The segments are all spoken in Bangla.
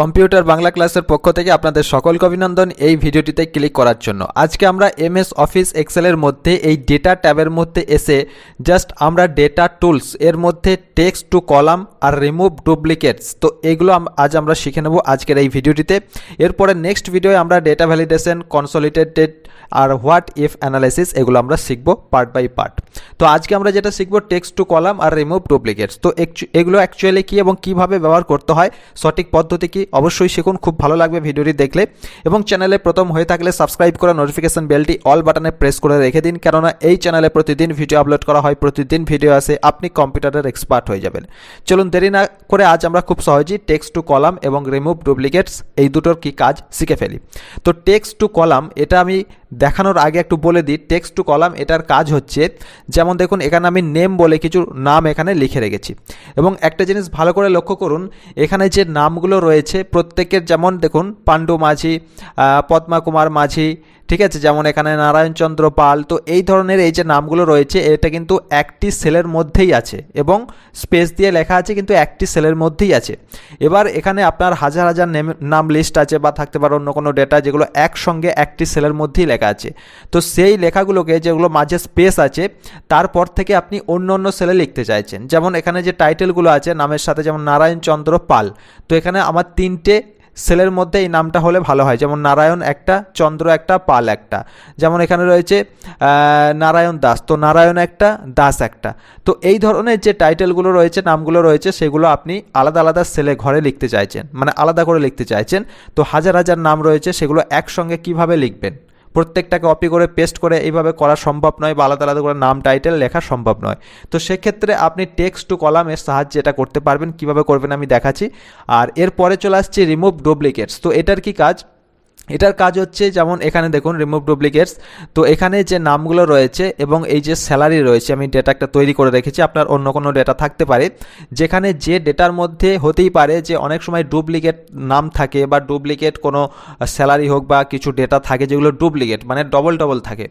কম্পিউটার বাংলা ক্লাসের পক্ষ থেকে আপনাদের সকলকে অভিনন্দন এই ভিডিওটিতে ক্লিক করার জন্য। আজকে আমরা এমএস অফিস এক্সেলের মধ্যে এই ডেটা ট্যাবের মধ্যে এসে জাস্ট আমরা ডেটা টুলস, এর মধ্যে টেক্সট টু কলাম আর রিমুভ ডুপ্লিকেটস, তো এগুলো আজ আমরা শিখে নেব আজকের এই ভিডিওটিতে। এরপরে নেক্সট ভিডিওয়ে আমরা ডেটা ভ্যালিডেশন, কনসলিডেটেড আর হোয়াট ইফ অ্যানালাইসিস এগুলো আমরা শিখব পার্ট বাই পার্ট। তো আজকে আমরা যেটা শিখব টেক্সট টু কলাম আর রিমুভ ডুপ্লিকেটস, তো এগুলো অ্যাকচুয়ালি কী এবং কীভাবে ব্যবহার করতে হয়, সঠিক পদ্ধতি কি অবশ্যই শিখুন, খুব ভালো লাগবে ভিডিওটি দেখলে। এবং চ্যানেলে প্রথম হয়ে থাকলে সাবস্ক্রাইব করা নোটিফিকেশন বেলটি অল বাটনে প্রেস করে রেখে দিন। কেননা এই চ্যানেলে প্রতিদিন ভিডিও আপলোড করা হয়, প্রতিদিন ভিডিও আসে, আপনি কম্পিউটারের এক্সপার্ট হয়ে যাবেন। চলুন দেরি না করে আজ আমরা খুব সহজেই টেক্সট টু কলাম এবং রিমুভ ডুপ্লিকেটস এই দুটোর কি কাজ? শিখে ফেলি। তো টেক্সট টু কলাম এটা আমি দেখানোর আগে একটু বলে দিই টেক্সট টু কলাম এটার কাজ হচ্ছে, যেমন দেখুন, এখানে আমি নেম বলে কিছু নাম এখানে লিখে রেখেছি। এবং একটা জিনিস ভালো করে লক্ষ্য করুন, এখানে যে নামগুলো রয়েছে, প্রত্যেকের যেমন দেখুন, পাণ্ডু মাঝি পদ্মা কুমার মাঝি ঠিক আছে, যেমন এখানে নারায়ণচন্দ্র পাল, তো এই ধরনের এই যে নামগুলো রয়েছে, এটা কিন্তু একটি সেলের মধ্যেই আছে এবং স্পেস দিয়ে লেখা আছে কিন্তু একটি সেলের মধ্যেই আছে। এবার এখানে আপনার হাজার হাজার নেম- লিস্ট আছে বা থাকতে পারে অন্য কোনো ডেটা যেগুলো একসঙ্গে একটি সেলের মধ্যেই লেখা আছে। তো সেই লেখাগুলোকে যেগুলো মাঝে স্পেস আছে, তারপর থেকে আপনি অন্য অন্য সেলে লিখতে চাইছেন। যেমন এখানে যে টাইটেলগুলো আছে, নামের সাথে যেমন নারায়ণচন্দ্র পাল, তো এখানে আমার তিনটে সেলের মধ্যে এই নামটা হলে ভালো হয়। যেমন নারায়ণ একটা, চন্দ্র একটা, পাল একটা। যেমন এখানে রয়েছে নারায়ণ দাস। তো নারায়ণ একটা, দাস একটা। তো এই ধরনের যে টাইটেলগুলো রয়েছে, নামগুলো রয়েছে, সেগুলো আপনি আলাদা আলাদা সেলে ঘরে লিখতে চাইছেন। মানে আলাদা করে লিখতে চাইছেন। তো হাজার হাজার নাম রয়েছে, সেগুলো একসঙ্গে কীভাবে লিখবেন? প্রত্যেকটাকে কপি করে পেস্ট করে এইভাবে করা সম্ভব নয় বা আলাদা আলাদা করে নাম টাইটেল লেখা সম্ভব নয়। তো সেক্ষেত্রে আপনি টেক্সট টু কলামের সাহায্যে এটা করতে পারবেন, কীভাবে করবেন আমি দেখাচ্ছি। আর এরপরে চলে আসছি রিমুভ ডুপ্লিকেটস তো এটার কি কাজ? এটার কাজ হচ্ছে, যেমন এখানে দেখুন রিমুভ ডুপ্লিকেটস তো এখানে যে নামগুলো রয়েছে এবং এই যে স্যালারি রয়েছে, আমি ডেটা একটা তৈরি করে রেখেছি, আপনার অন্য কোনো ডেটা থাকতে পারে। যেখানে যে ডেটার মধ্যে হতেই পারে যে অনেক সময় ডুপ্লিকেট নাম থাকে বা ডুপ্লিকেট কোনো স্যালারি হোক বা কিছু ডেটা থাকে যেগুলো ডুপ্লিকেট মানে ডবল ডবল থাকে।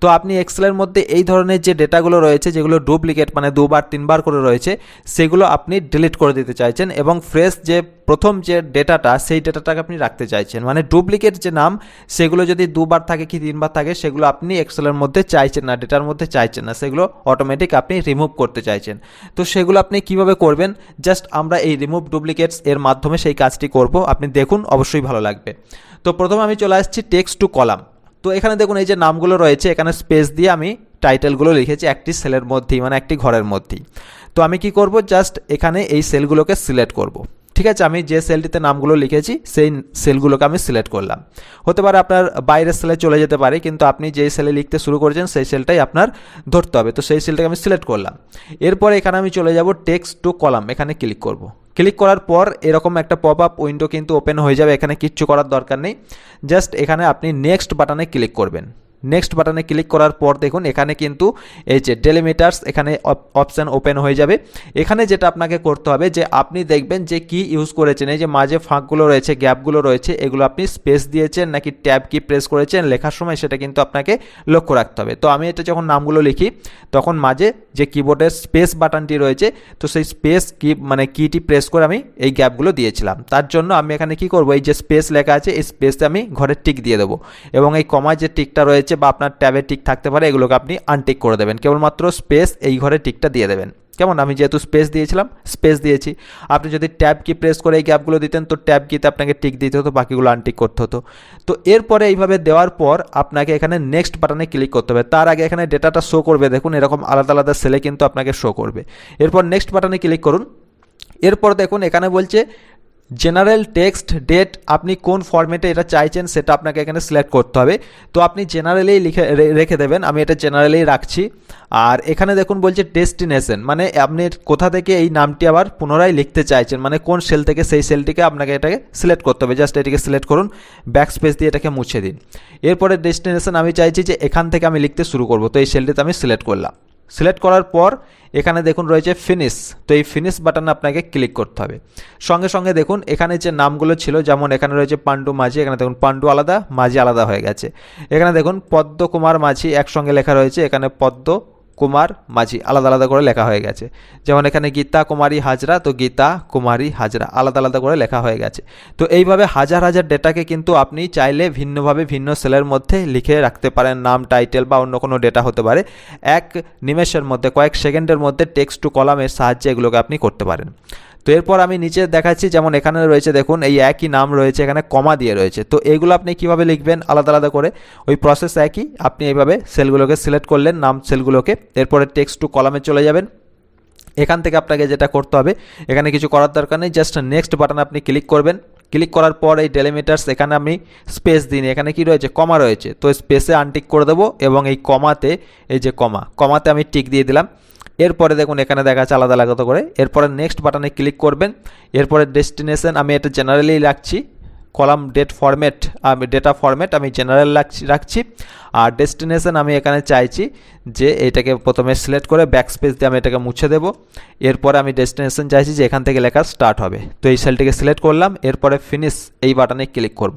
তো আপনি এক্সেলের মধ্যে এই ধরনের যে ডেটাগুলো রয়েছে, যেগুলো ডুপ্লিকেট মানে দুবার, তিনবার করে রয়েছে, সেগুলো আপনি ডিলিট করে দিতে চাইছেন এবং ফ্রেশ যে প্রথম যে ডেটাটা সেই ডেটাটাকে আপনি রাখতে চাইছেন। মানে ডুপ্লিকেট যে নাম, সেগুলো যদি দুবার থাকে কি তিনবার থাকে, সেগুলো আপনি এক্সেলের মধ্যে চাইছেন না ডেটার মধ্যে চাইছেন না, সেগুলো অটোমেটিক আপনি রিমুভ করতে চাইছেন। তো সেগুলো আপনি কীভাবে করবেন? জাস্ট আমরা এই রিমুভ ডুপ্লিকেটস এর মাধ্যমে সেই কাজটি করব। আপনি দেখুন, অবশ্যই ভালো লাগবে। তো প্রথমে আমি চলে আসছি টেক্সট টু কলাম তো এখানে দেখুন এই যে নামগুলো রয়েছে, এখানে স্পেস দিয়ে আমি টাইটেলগুলো লিখেছি একটি সেলের মধ্যেই মানে একটি ঘরের মধ্যেই। তো আমি কি করব? জাস্ট এখানে এই সেলগুলোকে সিলেক্ট করব। ঠিক আছে, আমি যে সেলটিতে নামগুলো লিখেছি, সেই সেলগুলোকে আমি সিলেক্ট করলাম। হতে পারে আপনার বাইরের সেলে চলে যেতে পারে, কিন্তু আপনি যেই সেলে লিখতে শুরু করেছেন, সেই সেলটাই আপনার ধরতে হবে। তো সেই সেলটাকে আমি সিলেক্ট করলাম। এরপরে এখানে আমি চলে যাব টেক্সট টু কলাম এখানে ক্লিক করব। ক্লিক করার পর এরকম একটা পপ আপ উইন্ডো কিন্তু ওপেন হয়ে যাবে, এখানে কিচ্ছু করার দরকার নেই। জাস্ট এখানে আপনি নেক্সট বাটনে ক্লিক করবেন। নেক্সট বাটনে ক্লিক করার পর দেখুন, এখানে কিন্তু এই যে ডেলিমিটার্স এখানে অপশান ওপেন হয়ে যাবে। এখানে যেটা আপনাকে করতে হবে যে আপনি দেখবেন যে কি ইউজ করেছেন, এই যে মাঝে ফাঁকগুলো রয়েছে, গ্যাপগুলো রয়েছে, এগুলো আপনি স্পেস দিয়েছেন নাকি ট্যাব কি প্রেস করেছেন, লেখার সময় সেটা কিন্তু আপনাকে লক্ষ্য রাখতে হবে। তো আমি এটা যখন নামগুলো লিখি, তখন মাঝে যে কিবোর্ডের স্পেস বাটনটি রয়েছে, তো সেই স্পেস কি মানে কিটি প্রেস করে আমি এই গ্যাপগুলো দিয়েছিলাম। তার জন্য আমি এখানে কি করব, এই যে স্পেস লেখা আছে, এই স্পেসে আমি ঘরের টিক দিয়ে দেবো। এবং এই কমায় যে টিকটা রয়েছে বা আপনার ট্যাবে টিক থাকতে পারে, এগুলোকে আপনি আনটিক করে দেবেন। কেবলমাত্র স্পেস এই ঘরে টিকটা দিয়ে দেবেন। কেমন? আমি যেহেতু স্পেস দিয়েছিলাম স্পেস দিয়েছি। আপনি যদি ট্যাব কি প্রেস করে এই গ্যাপগুলো দিতেন, তো ট্যাব কিতে আপনাকে টিক দিতে হতো, বাকিগুলো আনটিক করতে হতো। তো এরপরে এইভাবে দেওয়ার পর আপনাকে এখানে নেক্সট বাটনে ক্লিক করতে হবে। তার আগে এখানে ডেটাটা শো করবে। দেখুন, এরকম আলাদা আলাদা সেলে কিন্তু আপনাকে শো করবে। এরপর নেক্সট বাটনে ক্লিক করুন। এরপর দেখুন, এখানে বলছে জেনারেল টেক্সট ডেট আপনি কোন ফরম্যাটে এটা চাইছেন সেটা আপনাকে এখানে সিলেক্ট করতে হবে। তো আপনি জেনারেলেই লিখে রেখে দেবেন। আমি এটা জেনারেলেই রাখছি। আর এখানে দেখুন বলছে ডেস্টিনেশন মানে আপনি কোথা থেকে এই নামটি আবার পুনরায় লিখতে চাইছেন মানে কোন সেল থেকে সেই সেলটিকে আপনাকে এটাকে সিলেক্ট করতে হবে। জাস্ট এটিকে সিলেক্ট করুন ব্যাক স্পেস দিয়ে এটাকে মুছে দিন। এরপরে ডেস্টিনেশন আমি চাইছি যে এখান থেকে আমি লিখতে শুরু করব। তো এই সেলটিতে আমি সিলেক্ট করলাম। সিলেক্ট করার পর এখানে দেখুন রয়েছে ফিনিশ তো এই ফিনিশ বাটনে আপনাকে ক্লিক করতে হবে। সঙ্গে সঙ্গে দেখুন এখানে যে নামগুলো ছিল, যেমন এখানে রয়েছে পাণ্ডু মাঝি, এখানে দেখুন পাণ্ডু আলাদা, মাঝি আলাদা হয়ে গেছে। এখানে দেখুন পদ্ম কুমার মাঝি একসঙ্গে লেখা রয়েছে, এখানে পদ্ম কুমার মাঝি, আলাদা আলাদা করে লেখা হয়ে গেছে। যেমন এখানে গীতা, কুমারী, হাজরা, তো গীতা, কুমারী, হাজরা, আলাদা আলাদা করে লেখা হয়ে গেছে। তো এইভাবে হাজার হাজার ডেটাকে কিন্তু আপনি চাইলে ভিন্নভাবে ভিন্ন সেলের মধ্যে লিখে রাখতে পারেন, নাম, টাইটেল বা অন্য কোনো ডেটা হতে পারে। এক নিমেষের মধ্যে, কয়েক সেকেন্ডের মধ্যে টেক্সট টু কলামের সাহায্যে এগুলোকে আপনি করতে পারেন। তো এরপর আমি নিচে দেখাচ্ছি, যেমন এখানে রয়েছে, দেখুন, এই একই নাম রয়েছে, এখানে কমা দিয়ে রয়েছে। তো এগুলো আপনি কীভাবে লিখবেন? আলাদা আলাদা করে। ওই প্রসেস একই, আপনি এইভাবে সেলগুলোকে সিলেক্ট করলেন, নাম সেলগুলোকে। এরপরে টেক্সট টু কলামে চলে যাবেন। এখান থেকে আপনাকে যেটা করতে হবে, এখানে কিছু করার দরকার নেই জাস্ট নেক্সট বাটন আপনি ক্লিক করবেন। ক্লিক করার পর এই ডেলিমিটার্স এখানে আমি স্পেস দিন এখানে কি রয়েছে? কমা রয়েছে। তো স্পেসে আনটিক করে দেবো এবং এই কমাতে, এই যে কমা, কমাতে আমি টিক দিয়ে দিলাম। এরপরে দেখুন, এখানে দেখা যাচ্ছে আলাদা আলাদা করে। এরপরে নেক্সট বাটনে ক্লিক করবেন। এরপরে ডেস্টিনেশন আমি এটা জেনারেলি রাখছি। কলাম ডেট ফরম্যাট আমি ডেটা ফরম্যাট আমি জেনারেল রাখছি রাখছি। আর ডেস্টিনেশন আমি এখানে চাইছি যে এটাকে প্রথমে সিলেক্ট করে ব্যাক স্পেস দিয়ে আমি এটাকে মুছে দেবো। এরপরে আমি ডেস্টিনেশন চাইছি যে এখান থেকে লেখা স্টার্ট হবে। তো এই সেলটিকে সিলেক্ট করলাম। এরপরে ফিনিশ এই বাটনে ক্লিক করব।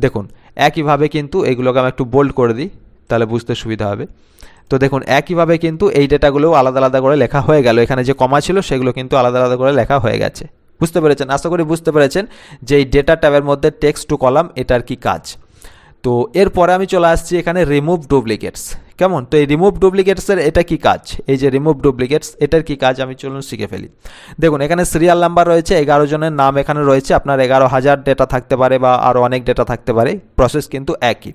দেখুন, একইভাবে কিন্তু এগুলোকে আমি একটু বোল্ড করে দিই, তাহলে বুঝতে সুবিধা হবে। তো দেখুন, একইভাবে কিন্তু এই ডেটাগুলোও আলাদা আলাদা করে লেখা হয়ে গেল। এখানে যে কমা ছিল, সেগুলো কিন্তু আলাদা আলাদা করে লেখা হয়ে গেছে। বুঝতে পেরেছেন? আশা করি বুঝতে পেরেছেন যে এই ডেটা ট্যাবের মধ্যে টেক্সট টু কলাম এটার কি কাজ। তো এরপরে আমি চলে আসছি এখানে রিমুভ ডুপ্লিকেটস কেমন? তো এই রিমুভ ডুপ্লিকেটসের এটা কি কাজ? এই যে রিমুভ ডুপ্লিকেটস এটার কি কাজ? আমি চলুন শিখে ফেলি। দেখুন, এখানে সিরিয়াল নাম্বার রয়েছে, এগারো জনের নাম এখানে রয়েছে, আপনার এগারো হাজার ডেটা থাকতে পারে বা আরও অনেক ডেটা থাকতে পারে প্রসেস কিন্তু একই।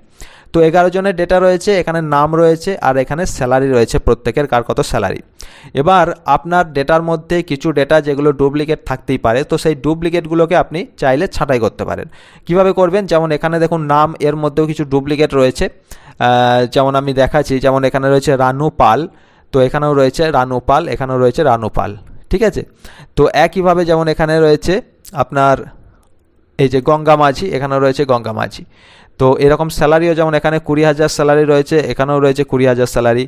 তো এগারো জনের ডেটা রয়েছে, এখানে নাম রয়েছে আর এখানে স্যালারি রয়েছে, প্রত্যেকের কার কত স্যালারি এবার আপনার ডেটার মধ্যে কিছু ডেটা যেগুলো ডুপ্লিকেট থাকতেই পারে, তো সেই ডুপ্লিকেটগুলোকে আপনি চাইলে ছাঁটাই করতে পারেন। কীভাবে করবেন? যেমন এখানে দেখুন, নাম এর মধ্যেও কিছু ডুপ্লিকেট রয়েছে। যেমন আমি দেখাচ্ছি, যেমন এখানে রয়েছে রানু পাল তো এখানেও রয়েছে রানু পাল এখানেও রয়েছে রানু পাল ঠিক আছে? তো একইভাবে যেমন এখানে রয়েছে আপনার এই যে গঙ্গা মাঝি এখানেও রয়েছে গঙ্গা মাঝি তো এরকম স্যালারিও যেমন এখানে কুড়ি হাজার স্যালারি রয়েছে, এখানেও রয়েছে কুড়ি হাজার স্যালারি।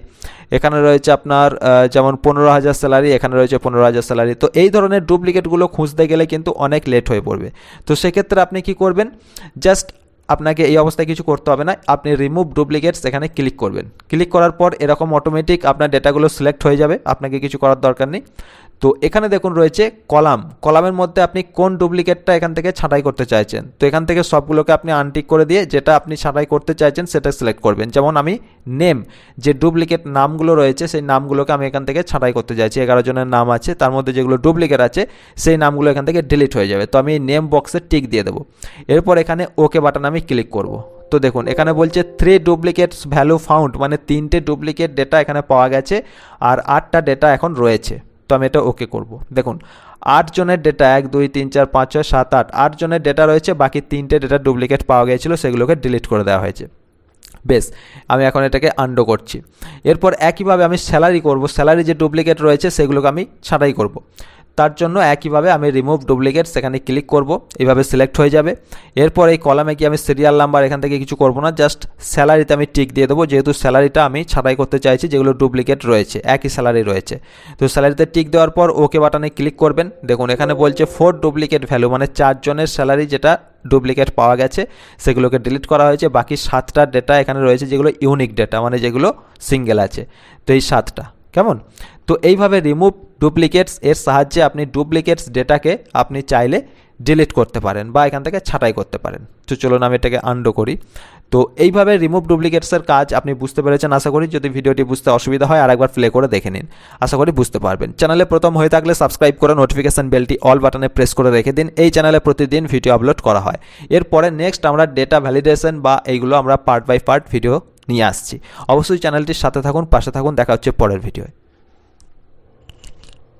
এখানে রয়েছে আপনার যেমন পনেরো হাজার স্যালারি, এখানে রয়েছে পনেরো হাজার স্যালারি। তো এই ধরনের ডুপ্লিকেটগুলো খুঁজতে গেলে কিন্তু অনেক লেট হয়ে পড়বে। তো সেক্ষেত্রে আপনি কি করবেন? জাস্ট আপনাকে এই অবস্থায় কিছু করতে হবে না। আপনি রিমুভ ডুপ্লিকেটস এখানে ক্লিক করবেন। ক্লিক করার পর এরকম অটোমেটিক আপনার ডেটাগুলো সিলেক্ট হয়ে যাবে। আপনাকে কিছু করার দরকার নেই। তো এখানে দেখুন রয়েছে কলাম। কলামের মধ্যে আপনি কোন ডুপ্লিকেটটা এখান থেকে ছাঁটাই করতে চাইছেন? তো এখান থেকে সবগুলোকে আপনি আনটিক করে দিয়ে যেটা আপনি ছাঁটাই করতে চাইছেন সেটা সিলেক্ট করবেন। যেমন আমি নেম যে ডুপ্লিকেট নামগুলো রয়েছে সেই নামগুলোকে আমি এখান থেকে ছাঁটাই করতে চাইছি। এগারো জনের নাম আছে, তার মধ্যে যেগুলো ডুপ্লিকেট আছে সেই নামগুলো এখান থেকে ডিলিট হয়ে যাবে। তো আমি নেম বক্সে টিক দিয়ে দেবো। এরপর এখানে ওকে বাটন আমি ক্লিক করব। তো দেখুন, এখানে বলছে থ্রি ডুপ্লিকেটস ভ্যালু ফাউন্ড মানে তিনটে ডুপ্লিকেট ডেটা এখানে পাওয়া গেছে আর আটটা ডেটা এখন রয়েছে। তো আমি এটা ওকে করব। দেখুন, আট জনের ডেটা এক, দুই, তিন, চার, পাঁচ, ছয়, সাত, আট আট জনের ডেটা রয়েছে, বাকি তিনটে ডেটা ডুপ্লিকেট পাওয়া গিয়েছিল, সেগুলোকে ডিলিট করে দেওয়া হয়েছে। বেশ, আমি এখন এটাকে আন্ডো করছি। এরপর একইভাবে আমি স্যালারি করব স্যালারি যে ডুপ্লিকেট রয়েছে, সেগুলোকে আমি ছাঁটাই করব। তার জন্য একইভাবে আমি রিমুভ ডুপ্লিকেট সেখানে ক্লিক করব এইভাবে সিলেক্ট হয়ে যাবে। এরপর এই কলামে কি আমি সিরিয়াল নাম্বার এখান থেকে কিছু করব না জাস্ট স্যালারিতে আমি টিক দিয়ে দেবো, যেহেতু স্যালারিটা আমি ছাড়াই করতে চাইছি, যেগুলো ডুপ্লিকেট রয়েছে, একই স্যালারি রয়েছে। তো স্যালারিতে টিক দেওয়ার পর ওকে বাটনে ক্লিক করবেন। দেখুন, এখানে বলছে ফোর ডুপ্লিকেট ভ্যালু মানে চারজনের স্যালারি যেটা ডুপ্লিকেট পাওয়া গেছে, সেগুলোকে ডিলিট করা হয়েছে। বাকি সাতটা ডেটা এখানে রয়েছে, যেগুলো ইউনিক ডেটা মানে যেগুলো সিঙ্গেল আছে। তো এই সাতটা। কেমন? তো এইভাবে রিমুভ ডুপ্লিকেটস এর সাহায্যে আপনি ডুপ্লিকেটস ডেটাকে আপনি চাইলে ডিলিট করতে পারেন বা এখান থেকে ছাঁটাই করতে পারেন। তো চলুন আমি এটাকে আন্ডো করি। তো এইভাবে রিমুভ ডুপ্লিকেটসের কাজ আপনি বুঝতে পেরেছেন, আশা করি। যদি ভিডিওটি বুঝতে অসুবিধা হয়, আরেকবার প্লে করে দেখে নিন। আশা করি বুঝতে পারবেন। চ্যানেলে প্রথম হয়ে থাকলে সাবস্ক্রাইব করে নোটিফিকেশান বেলটি অল বাটনে প্রেস করে রেখে দিন। এই চ্যানেলে প্রতিদিন ভিডিও আপলোড করা হয়। এরপরে নেক্সট আমরা ডেটা ভ্যালিডেশন বা এইগুলো আমরা পার্ট বাই পার্ট ভিডিও নিয়ে আসছি। অবশ্যই চ্যানেলটির সাথে থাকুন, পাশে থাকুন। দেখা হচ্ছে পরের ভিডিওয়